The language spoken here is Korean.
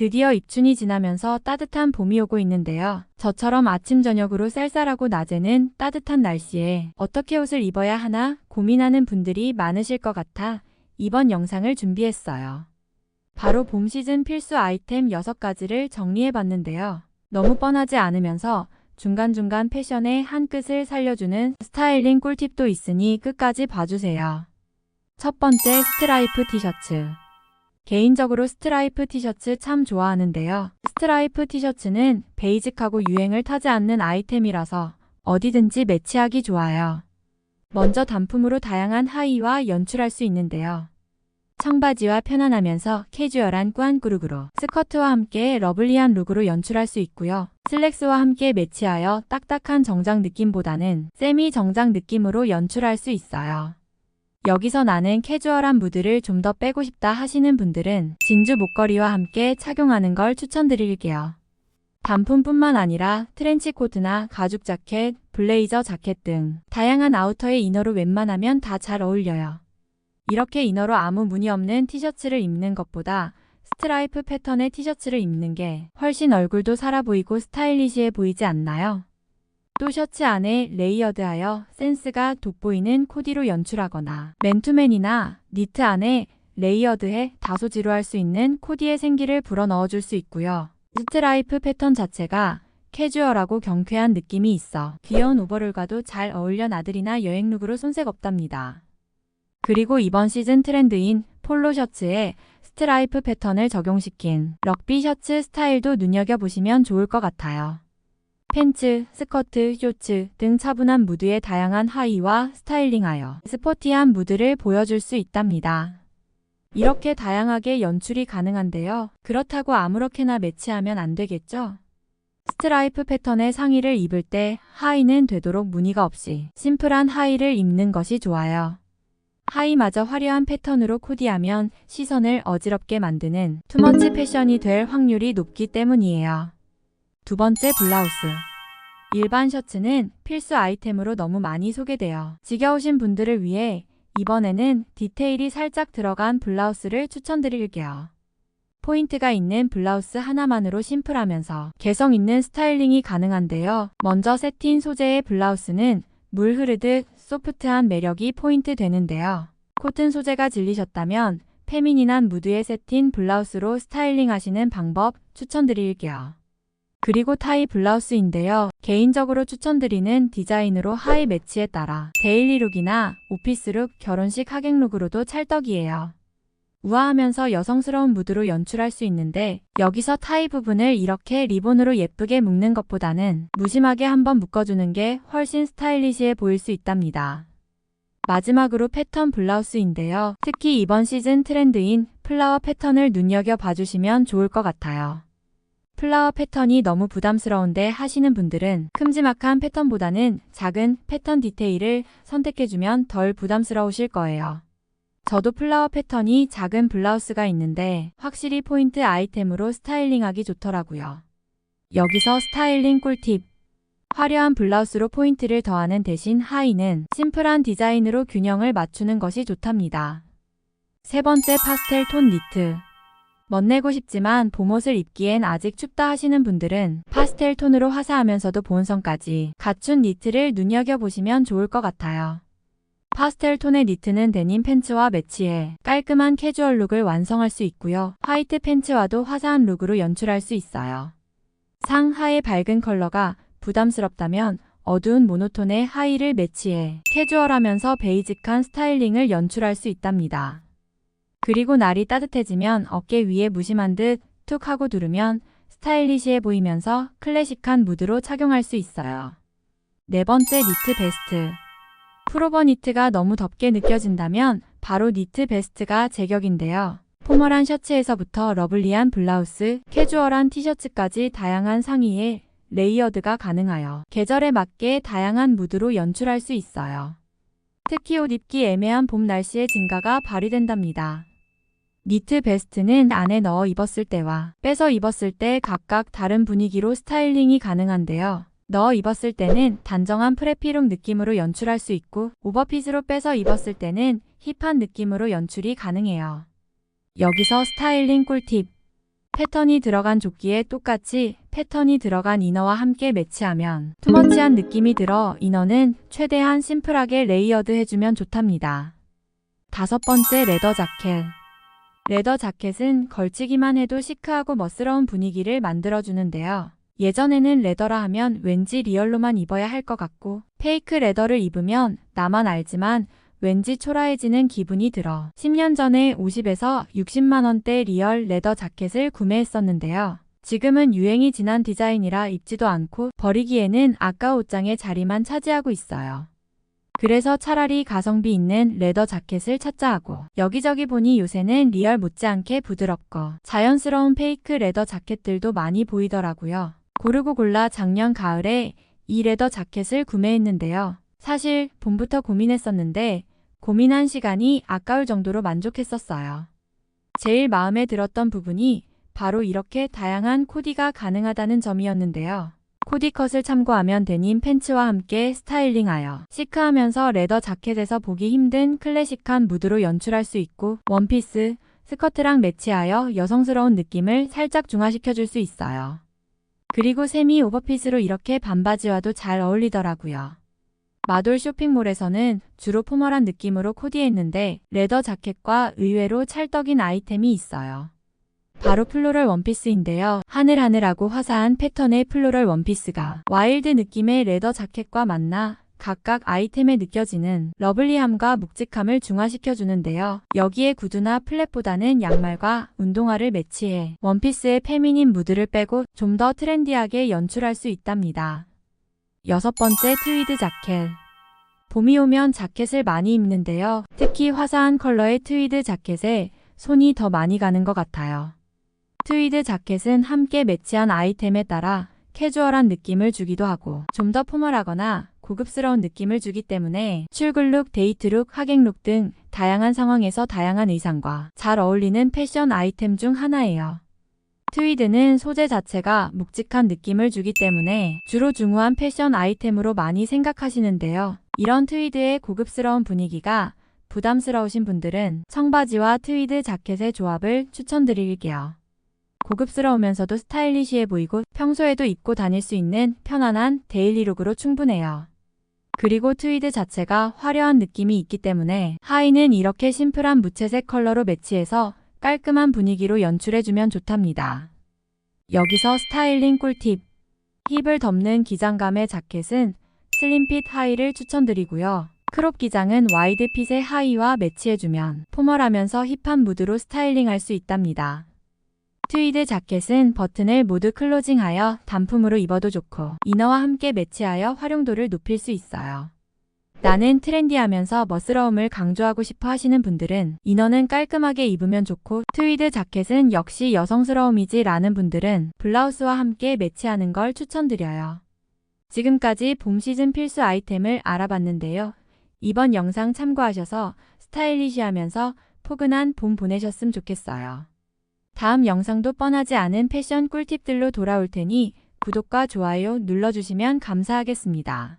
드디어 입춘이 지나면서 따뜻한 봄이 오고 있는데요. 저처럼 아침 저녁으로 쌀쌀하고 낮에는 따뜻한 날씨에 어떻게 옷을 입어야 하나 고민하는 분들이 많으실 것 같아 이번 영상을 준비했어요. 바로 봄 시즌 필수 아이템 6가지를 정리해 봤는데요. 너무 뻔하지 않으면서 중간중간 패션의 한 끗을 살려주는 스타일링 꿀팁도 있으니 끝까지 봐주세요. 첫 번째 스트라이프 티셔츠. 개인적으로 스트라이프 티셔츠 참 좋아하는데요. 스트라이프 티셔츠는 베이직하고 유행을 타지 않는 아이템이라서 어디든지 매치하기 좋아요. 먼저 단품으로 다양한 하의와 연출할 수 있는데요. 청바지와 편안하면서 캐주얼한 꾸안꾸룩으로 스커트와 함께 러블리한 룩으로 연출할 수 있고요. 슬랙스와 함께 매치하여 딱딱한 정장 느낌보다는 세미 정장 느낌으로 연출할 수 있어요. 여기서 나는 캐주얼한 무드를 좀 더 빼고 싶다 하시는 분들은 진주 목걸이와 함께 착용하는 걸 추천드릴게요. 단품뿐만 아니라 트렌치 코트나 가죽 자켓, 블레이저 자켓 등 다양한 아우터의 이너로 웬만하면 다 잘 어울려요. 이렇게 이너로 아무 무늬 없는 티셔츠를 입는 것보다 스트라이프 패턴의 티셔츠를 입는 게 훨씬 얼굴도 살아 보이고 스타일리시해 보이지 않나요? 또 셔츠 안에 레이어드하여 센스가 돋보이는 코디로 연출하거나 맨투맨이나 니트 안에 레이어드해 다소 지루할 수 있는 코디의 생기를 불어넣어 줄 수 있고요. 스트라이프 패턴 자체가 캐주얼하고 경쾌한 느낌이 있어 귀여운 오버롤과도 잘 어울려 나들이나 여행룩으로 손색 없답니다. 그리고 이번 시즌 트렌드인 폴로 셔츠에 스트라이프 패턴을 적용시킨 럭비 셔츠 스타일도 눈여겨보시면 좋을 것 같아요. 팬츠, 스커트, 쇼츠 등 차분한 무드의 다양한 하의와 스타일링하여 스포티한 무드를 보여줄 수 있답니다. 이렇게 다양하게 연출이 가능한데요. 그렇다고 아무렇게나 매치하면 안 되겠죠? 스트라이프 패턴의 상의를 입을 때 하의는 되도록 무늬가 없이 심플한 하의를 입는 것이 좋아요. 하의마저 화려한 패턴으로 코디하면 시선을 어지럽게 만드는 투머치 패션이 될 확률이 높기 때문이에요. 두 번째 블라우스. 일반 셔츠는 필수 아이템으로 너무 많이 소개되어 지겨우신 분들을 위해 이번에는 디테일이 살짝 들어간 블라우스를 추천드릴게요. 포인트가 있는 블라우스 하나만으로 심플하면서 개성 있는 스타일링이 가능한데요. 먼저 세틴 소재의 블라우스는 물 흐르듯 소프트한 매력이 포인트 되는데요. 코튼 소재가 질리셨다면 페미닌한 무드의 세틴 블라우스로 스타일링 하시는 방법 추천드릴게요. 그리고 타이 블라우스인데요. 개인적으로 추천드리는 디자인으로 하이 매치에 따라 데일리룩이나 오피스룩, 결혼식 하객룩으로도 찰떡이에요. 우아하면서 여성스러운 무드로 연출할 수 있는데 여기서 타이 부분을 이렇게 리본으로 예쁘게 묶는 것보다는 무심하게 한번 묶어주는 게 훨씬 스타일리시해 보일 수 있답니다. 마지막으로 패턴 블라우스인데요. 특히 이번 시즌 트렌드인 플라워 패턴을 눈여겨 봐주시면 좋을 것 같아요. 플라워 패턴이 너무 부담스러운데 하시는 분들은 큼지막한 패턴보다는 작은 패턴 디테일을 선택해주면 덜 부담스러우실 거예요. 저도 플라워 패턴이 작은 블라우스가 있는데 확실히 포인트 아이템으로 스타일링하기 좋더라고요. 여기서 스타일링 꿀팁. 화려한 블라우스로 포인트를 더하는 대신 하의는 심플한 디자인으로 균형을 맞추는 것이 좋답니다. 세 번째 파스텔 톤 니트. 멋내고 싶지만 봄옷을 입기엔 아직 춥다 하시는 분들은 파스텔 톤으로 화사하면서도 본성까지 갖춘 니트를 눈여겨보시면 좋을 것 같아요. 파스텔 톤의 니트는 데님 팬츠와 매치해 깔끔한 캐주얼 룩을 완성할 수 있고요. 화이트 팬츠와도 화사한 룩으로 연출할 수 있어요. 상하의 밝은 컬러가 부담스럽다면 어두운 모노톤의 하의를 매치해 캐주얼하면서 베이직한 스타일링을 연출할 수 있답니다. 그리고 날이 따뜻해지면 어깨 위에 무심한 듯 툭 하고 두르면 스타일리시해 보이면서 클래식한 무드로 착용할 수 있어요. 네 번째 니트 베스트. 프로버 니트가 너무 덥게 느껴진다면 바로 니트 베스트가 제격인데요. 포멀한 셔츠에서부터 러블리한 블라우스, 캐주얼한 티셔츠까지 다양한 상의에 레이어드가 가능하여 계절에 맞게 다양한 무드로 연출할 수 있어요. 특히 옷 입기 애매한 봄 날씨의 진가가 발휘된답니다. 니트 베스트는 안에 넣어 입었을 때와 빼서 입었을 때 각각 다른 분위기로 스타일링이 가능한데요. 넣어 입었을 때는 단정한 프레피룩 느낌으로 연출할 수 있고 오버핏으로 빼서 입었을 때는 힙한 느낌으로 연출이 가능해요. 여기서 스타일링 꿀팁. 패턴이 들어간 조끼에 똑같이 패턴이 들어간 이너와 함께 매치하면 투머치한 느낌이 들어 이너는 최대한 심플하게 레이어드 해주면 좋답니다. 다섯 번째 레더 자켓. 레더 자켓은 걸치기만 해도 시크하고 멋스러운 분위기를 만들어주는데요. 예전에는 레더라 하면 왠지 리얼로만 입어야 할 것 같고 페이크 레더를 입으면 나만 알지만 왠지 초라해지는 기분이 들어 10년 전에 50에서 60만원대 리얼 레더 자켓을 구매했었는데요. 지금은 유행이 지난 디자인이라 입지도 않고 버리기에는 아까 옷장의 자리만 차지하고 있어요. 그래서 차라리 가성비 있는 레더 자켓을 찾자 하고 여기저기 보니 요새는 리얼 못지않게 부드럽고 자연스러운 페이크 레더 자켓들도 많이 보이더라고요. 고르고 골라 작년 가을에 이 레더 자켓을 구매했는데요. 사실 봄부터 고민했었는데 고민한 시간이 아까울 정도로 만족했었어요. 제일 마음에 들었던 부분이 바로 이렇게 다양한 코디가 가능하다는 점이었는데요. 코디컷을 참고하면 데님 팬츠와 함께 스타일링하여 시크하면서 레더 자켓에서 보기 힘든 클래식한 무드로 연출할 수 있고 원피스, 스커트랑 매치하여 여성스러운 느낌을 살짝 중화시켜 줄 수 있어요. 그리고 세미 오버핏으로 이렇게 반바지와도 잘 어울리더라고요. 마돌 쇼핑몰에서는 주로 포멀한 느낌으로 코디했는데 레더 자켓과 의외로 찰떡인 아이템이 있어요. 바로 플로럴 원피스인데요. 하늘하늘하고 화사한 패턴의 플로럴 원피스가 와일드 느낌의 레더 자켓과 만나 각각 아이템에 느껴지는 러블리함과 묵직함을 중화시켜 주는데요. 여기에 구두나 플랫보다는 양말과 운동화를 매치해 원피스의 페미닌 무드를 빼고 좀 더 트렌디하게 연출할 수 있답니다. 여섯 번째 트위드 자켓. 봄이 오면 자켓을 많이 입는데요. 특히 화사한 컬러의 트위드 자켓에 손이 더 많이 가는 것 같아요. 트위드 자켓은 함께 매치한 아이템에 따라 캐주얼한 느낌을 주기도 하고 좀 더 포멀하거나 고급스러운 느낌을 주기 때문에 출근룩, 데이트룩, 하객룩 등 다양한 상황에서 다양한 의상과 잘 어울리는 패션 아이템 중 하나예요. 트위드는 소재 자체가 묵직한 느낌을 주기 때문에 주로 중후한 패션 아이템으로 많이 생각하시는데요. 이런 트위드의 고급스러운 분위기가 부담스러우신 분들은 청바지와 트위드 자켓의 조합을 추천드릴게요. 고급스러우면서도 스타일리시해 보이고 평소에도 입고 다닐 수 있는 편안한 데일리룩으로 충분해요. 그리고 트위드 자체가 화려한 느낌이 있기 때문에 하의는 이렇게 심플한 무채색 컬러로 매치해서 깔끔한 분위기로 연출해주면 좋답니다. 여기서 스타일링 꿀팁. 힙을 덮는 기장감의 자켓은 슬림핏 하의를 추천드리고요. 크롭 기장은 와이드 핏의 하의와 매치해주면 포멀하면서 힙한 무드로 스타일링할 수 있답니다. 트위드 자켓은 버튼을 모두 클로징하여 단품으로 입어도 좋고 이너와 함께 매치하여 활용도를 높일 수 있어요. 나는 트렌디하면서 멋스러움을 강조하고 싶어 하시는 분들은 이너는 깔끔하게 입으면 좋고 트위드 자켓은 역시 여성스러움이지 라는 분들은 블라우스와 함께 매치하는 걸 추천드려요. 지금까지 봄 시즌 필수 아이템을 알아봤는데요. 이번 영상 참고하셔서 스타일리시하면서 포근한 봄 보내셨으면 좋겠어요. 다음 영상도 뻔하지 않은 패션 꿀팁들로 돌아올 테니 구독과 좋아요 눌러주시면 감사하겠습니다.